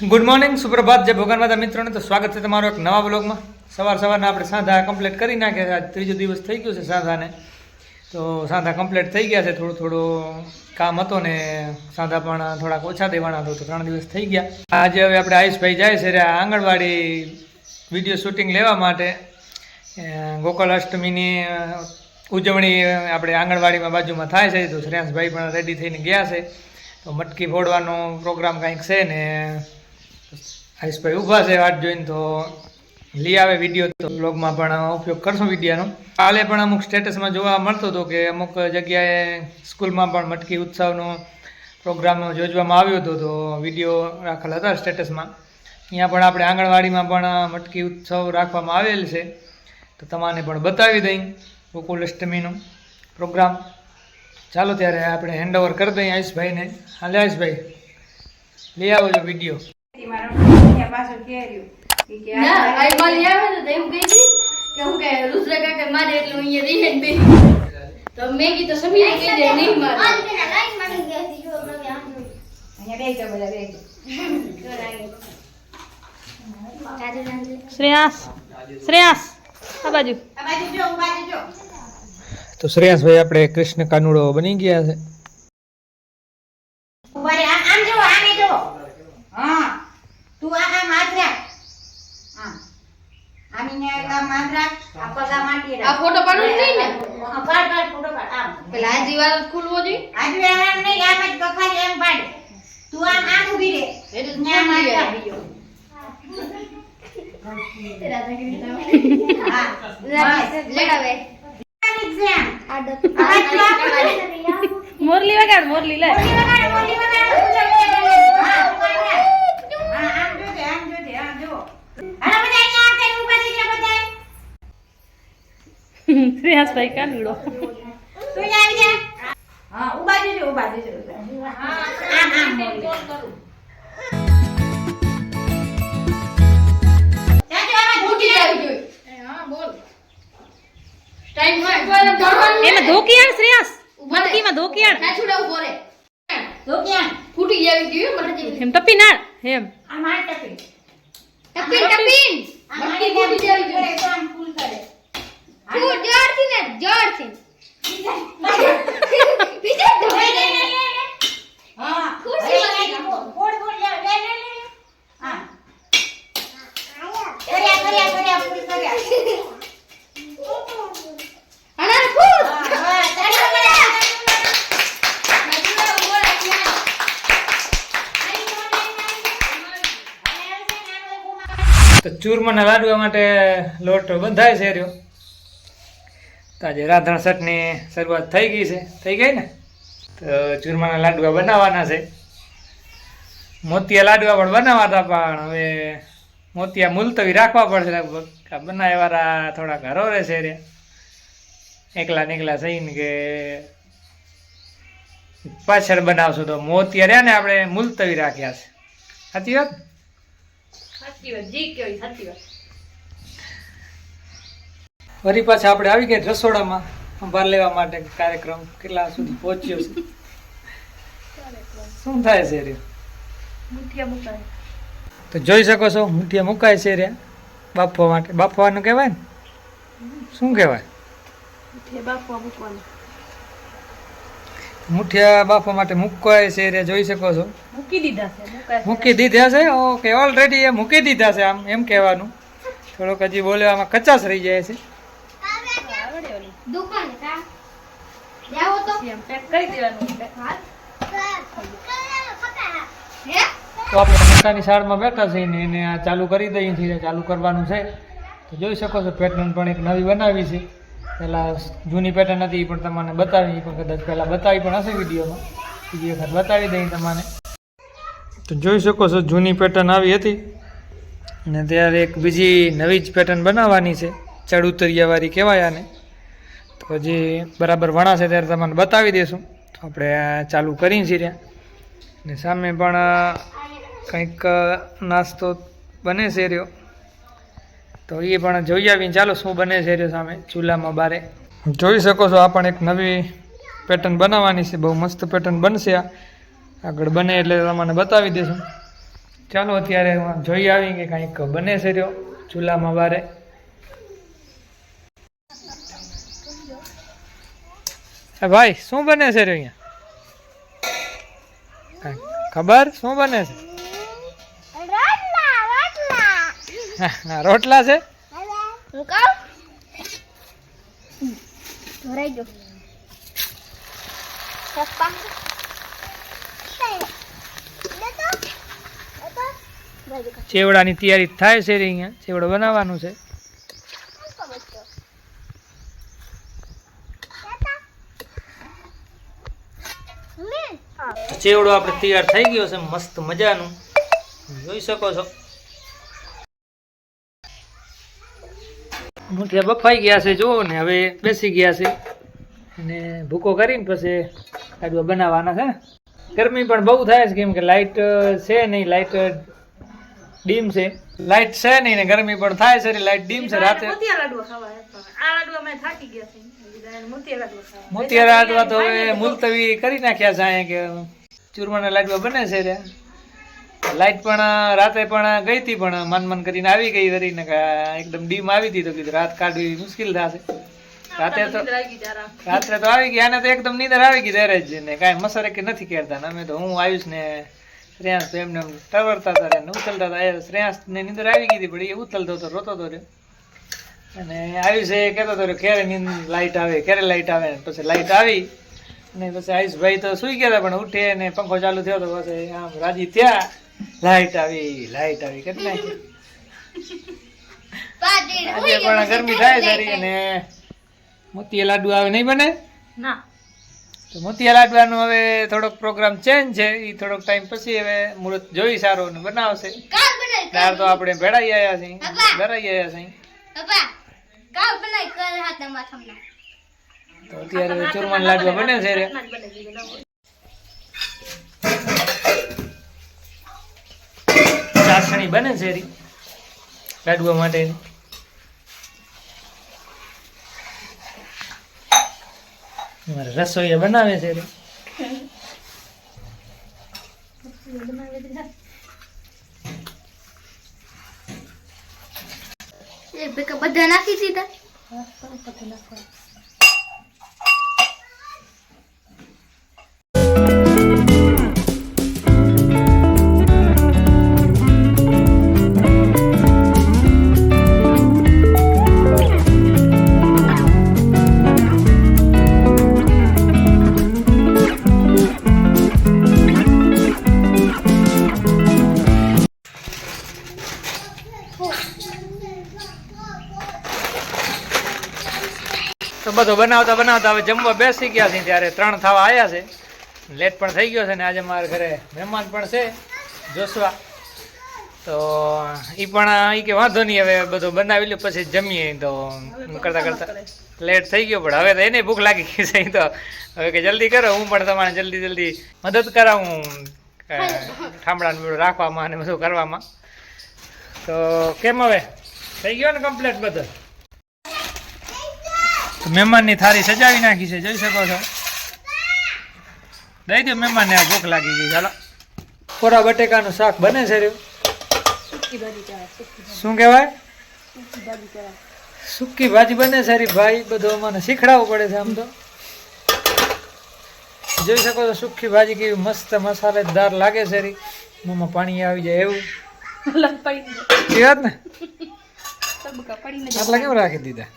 Good morning સુપ્રભાત, જય ભગવાન માતા. મિત્રોને તો સ્વાગત છે તમારો એક નવા બ્લોગમાં સવાર સવારના આપણે સાંધા કમ્પ્લીટ કરી નાખ્યા આજ ત્રીજો દિવસ થઈ ગયો છે સાંધાને. તો સાંધા કમ્પ્લીટ થઈ ગયા છે. થોડું થોડું કામ હતો ને સાંધા પણ થોડાક ઓછા દેવાના હતો, તો ત્રણ દિવસ થઈ ગયા. આજે હવે આપણે આયુષભાઈ જાય છે આંગણવાડી વીડિયો શૂટિંગ લેવા માટે. ગોકુલ અષ્ટમીની ઉજવણી આપણે આંગણવાડીમાં બાજુમાં થાય છે. તો શ્રેયાંશભાઈ પણ રેડી થઈને ગયા છે. તો મટકી ફોડવાનો પ્રોગ્રામ કંઈક છે ને આયુષભાઈ, ઊભા છે વાટ જોઈને તો લઈ આવે વીડિયો તો બ્લોગમાં પણ ઉપયોગ કરશું વિડીયાનો કાલે પણ અમુક સ્ટેટસમાં જોવા મળતો હતો કે અમુક જગ્યાએ સ્કૂલમાં પણ મટકી ઉત્સવનો પ્રોગ્રામ યોજવામાં આવ્યો હતો, તો વીડિયો રાખેલ હતા સ્ટેટસમાં અહીંયા પણ આપણે આંગણવાડીમાં પણ મટકી ઉત્સવ રાખવામાં આવેલ છે. તો તમારે પણ બતાવી દઈ ગોકુલ અષ્ટમીનો પ્રોગ્રામ ચાલો ત્યારે આપણે હેન્ડ ઓવર કરી દઈએ આયુષભાઈને. હાલે આયુષભાઈ, લઈ આવો છો વીડિયો ના આઈ માલી આવે ને તો એમ કહી હતી કે હું કે રુદ્ર કાકા મારે એટલે હું અહીંયા રહીને બેસી તો મેં કીધું સમીરે કહી દે નહીં મારે. શ્રેયાસ શ્રેયાસ આ બાજુ. તો શ્રેયાસભાઈ આપણે કૃષ્ણ કાનુડો બની ગયા છે. આ ફોટો પાડવું નહીં ને પેલા આજી વાર ખુલવો જોઈએ. એટલે જ ફોન લઈ આવ્યો. લડાવે. મોરલી વગાડ મોરલી લે. શ્રેયાસભાઈ કાનુડો ઉઠી જાવી જોઈએ હા એમાં ધોકિયાણ શ્રેયાસ ઊભા. મટકીમાં ધોકિયાણ છુડા ઊભો રે ફૂટી જાવી જોઈએ મને એમ ટપી નાળ એમ. ટપીન ટપીન મટકી ફૂટી જાવી જોઈએ તું જોરથી ને જોરથી બીજા ધોઈ અનાર ફૂટ તો ચૂરમાના લાડવા માટે લોટ બંધાય છે રહ્યો. તો આજે રાંધણ સટની શરૂઆત થઈ ગઈ છે. થઈ ગઈ ને? તો ચૂરમાના લાડવા બનાવવાના છે. મોતિયા લાડવા પણ બનાવવાના પણ હવે મોતિયા મુલતવી રાખવા પડશે લગભગ. આ બનાવવાળા થોડા ઘરો રહેશે રે. એકલા ને એકલા થઈને કે પાછળ બનાવશું તો મોતિયા રહ્યા ને આપણે મુલતવી રાખ્યા છે. સાચી વાત? સાચી વાત, જી કેવી સાચી વાત. ફરી પાછા આપણે આવી ગયા રસોડામાં સંભાળ લેવા માટે કાર્યક્રમ. કેટલા સુધી પહોંચ્યો છે? શું થાય છે રે? તો જોઈ શકો છો મુઠિયા મુકાય છે રે. બાફવા માટે. બાફવાનું કહેવાય ને? શું કહેવાય? મુઠિયા બાફવા માટે મુકાય છે રે. જોઈ શકો છો. મૂકી દીધા છે મૂકી દીધા છે? ઓકે ઓલરેડી એ મૂકી દીધા છે આમ એમ કહેવાનું. થોડોક હજી બોલવામાં કચાશ રહી જાય છે. દુકાન કા? જાવો તો. એમ પેક કરી દેવાનું હે. તો આપણે પોતાની શાળમાં બેઠા છીએ ને એને આ ચાલુ કરી દઈએ છીએ ચાલુ કરવાનું છે. તો જોઈ શકો છો પેટર્ન પણ એક નવી બનાવી છે. પહેલાં જૂની પેટર્ન હતી એ પણ તમને બતાવી પણ કદાચ પહેલાં બતાવી પણ હશે વિડીયોમાં. બીજી વખત બતાવી દઈએ તમને. તો જોઈ શકો છો જૂની પેટર્ન આવી હતી. અને ત્યારે એક બીજી નવી જ પેટર્ન બનાવવાની છે. ચડ ઉતરિયાવાળી કહેવાય આને. હજી બરાબર વણાશે ત્યારે તમને બતાવી દઈશું તો આપણે ચાલુ કરીને છીએ ને સામે પણ કંઈક નાસ્તો બને છે રહ્યો. તો એ પણ જોઈ આવીને ચાલો શું બને છે રહ્યો સામે ચૂલામાં બારે. જોઈ શકો છો, આ પણ એક નવી પેટર્ન બનાવવાની છે. બહુ મસ્ત પેટર્ન બનશે આ. આગળ બને એટલે તમને બતાવી દઈશું ચાલો અત્યારે જોઈ આવી કે કંઈક બને છે રહ્યો ચૂલામાં બારે. ભાઈ શું બને છે રે અહીંયા? ખબર? શું બને છે? રોટલા છે? ચેવડાની તૈયારી થાય છે રે અહીંયા? ચેવડો બનાવવાનું છે? ચેવડો આપણે તૈયાર થઈ ગયો છે, મસ્ત મજાનું. જોઈ શકો છો. મૂઠિયા બફાઈ ગયા છે, જુઓ ને, હવે બેસી ગયા છે. અને ભૂકો કરીને પછી લાડવા બનાવવાના છે. ગરમી પણ બહુ થાય છે, કેમ કે લાઇટ છે નહીં લાઇટ ડીમ છે. લાઈટ છે નહીં ને ગરમી પણ થાય છે લાઈટ ડીમ છે. રાતે મોતિયા લાડવા ખાવા આ લાડવા મેં થાકી ગયા છે. બીજા મોતિયા લાડવા ખાવા. મોતિયા લાડવા તો હવે મુલતવી કરી નાખ્યા છે અહીંયા કે ચૂરમાના લાડવા બને છે રે. લાઇટ પણ રાતે પણ ગઈ હતી પણ મન મન કરીને આવી ગઈ વરી ને એકદમ ડીમ આવી હતી તો કીધું રાત કાઢવી મુશ્કેલ થશે. રાતે તો રાત્રે તો આવી ગયા આને તો એકદમ નીંદર આવી ગઈ ત્યારે જ ને. કાંઈ મસરે કે નથી કરતા અમે તો હું આવીશ ને શ્રેયાંશ તો એમને એમ ટવરતા હતા ને ઉથલતા હતા એ શ્રેયાંશ ને નીંદર આવી ગઈ હતી પણ એ ઉથલતો હતો રોતો હતો રહ્યો. અને આયુષ એ કહેતો હતો ક્યારે નીંદ લાઇટ આવે ક્યારે લાઇટ આવે. પછી લાઇટ આવી અને પછી આયુષભાઈ તો સુઈ ગયા હતા પણ ઉઠે ને પંખો ચાલુ થયો તો પછી આમ રાજી થયા. લાઇટ આવી લાઇટ આવી કરી નાખી આજે પણ ગરમી થાય સારી અને મોતી લાડુ આવે નહીં બને? ના. તો મોતિયા લાડવાનો હવે થોડોક પ્રોગ્રામ ચેન્જ છે. એ થોડોક ટાઈમ પછી હવે મુહૂર્ત જોઈ સારો ને બનાવશે. ત્યાર તો આપણે ભેળાઈ આવ્યા છીએ. ભરાઈ આવ્યા છીએ. તો અત્યારે ચૂરમાન લાડવા બને છે રે. ચાસણી બને છે રી. લાડવા માટેની મારે રસોઈયા બનાવે છે બધા નાખી દીધા? તો બધું બનાવતા બનાવતા હવે જમવા બેસી ગયા છે ત્યારે ત્રણ થવા આવ્યા છે. લેટ પણ થઈ ગયો છે ને આજે મારા ઘરે મહેમાન પણ છે જોશવા. તો એ પણ એ કે વાંધો નહીં હવે બધું બનાવી લે પછી જમીએ તો કરતાં કરતા. લેટ થઈ ગયો પણ હવે તો એને ભૂખ લાગી ગઈ છે તો. હવે કે જલ્દી કરો હું પણ તમારે જલ્દી જલ્દી મદદ કરાવું ઠામડાનું બધું રાખવામાં અને બધું કરવામાં. તો કેમ હવે? થઈ ગયો ને કમ્પ્લેટ બધું? મહેમાનની થાળી સજાવી નાખી છે જોઈ શકો છો. દઈ દો મહેમાનને ભૂખ લાગી ગઈ ચાલો કોરા બટેકાનું શાક બને છે રહ્યું? શું કહેવાય? સૂકી ભાજી બને છે ભાઈ બધું મને શીખડાવવું પડે છે આમ તો. જોઈ શકો છો સૂકી ભાજી કેવી મસ્ત મસાલેદાર લાગે છે રી. મોંમાં પાણી આવી જાય એવું. વાત ને. આટલા કેમ રાખી દીધા?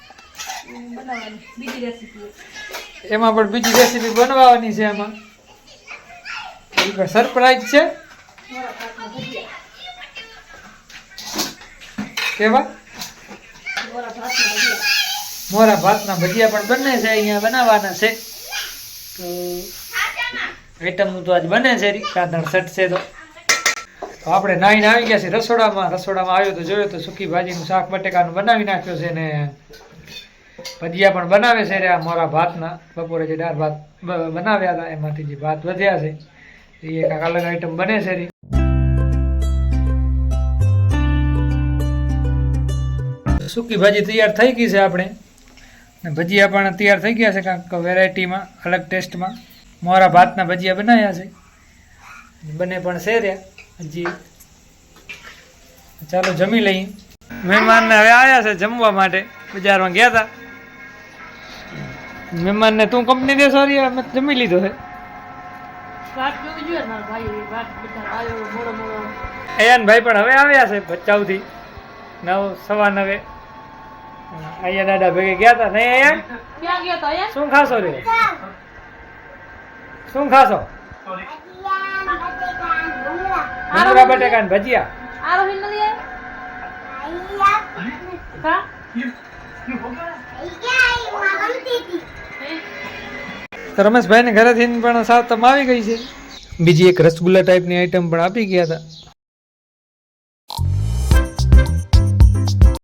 એમાં પણ બીજી રેસીપી બનવાની છે એમાં. સરપ્રાઈઝ છે? કેવા? મોરા ભાતના ભજીયા પણ બને છે, અહીંયા બનાવવાના છે. તો આઈટમનું તો આજ બને છે રાંધણ સટ છે તો. તો આપણે નાઈને આવી ગયા છે રસોડામાં. રસોડામાં આવ્યો તો જોયો તો સૂકી ભાજીનું શાક, બટેકાનું બનાવી નાખ્યો છે ને ભજીયા પણ બનાવે છે આ મોરા ભાતના. બપોરે જે દાળ ભાત બનાવ્યા હતા, એમાંથી જે ભાત વધ્યા છે, એ એક અલગ આઈટમ બને છે સૂકી ભાજી તૈયાર થઈ ગઈ છે આપણે. ને ભજીયા પણ તૈયાર થઈ ગયા છે કાંઈક વેરાયટીમાં અલગ ટેસ્ટમાં મોરા ભાતના ભજીયા બનાવ્યા છે. બને પણ છે રહ્યા હજી ચાલો જમી લઈએ. મહેમાનને હવે આવ્યા છે જમવા માટે. બજારમાં ગયા હતા. મહેમાનને તું કંપની દે સોરી અમે જમી લીધો છે ને અયાન ભાઈ પણ હવે આવ્યા છે ભચાઉથી નવ સવા નવે અહીંયા દાદા ભેગે ગયા હતા નહીં અયાન ક્યાં ગયો તો અહીંયા શું ખાશો રે શું ખાશો ભૂંગળા બટેકા ને ભજીયા આ રોહિત નથી આવ્યો કા તો રમેશભાઈને ઘરેથી પણ સાવ તમ આવી ગઈ છે. બીજી એક રસગુલ્લા ટાઈપની આઈટમ પણ આપી ગયા હતા.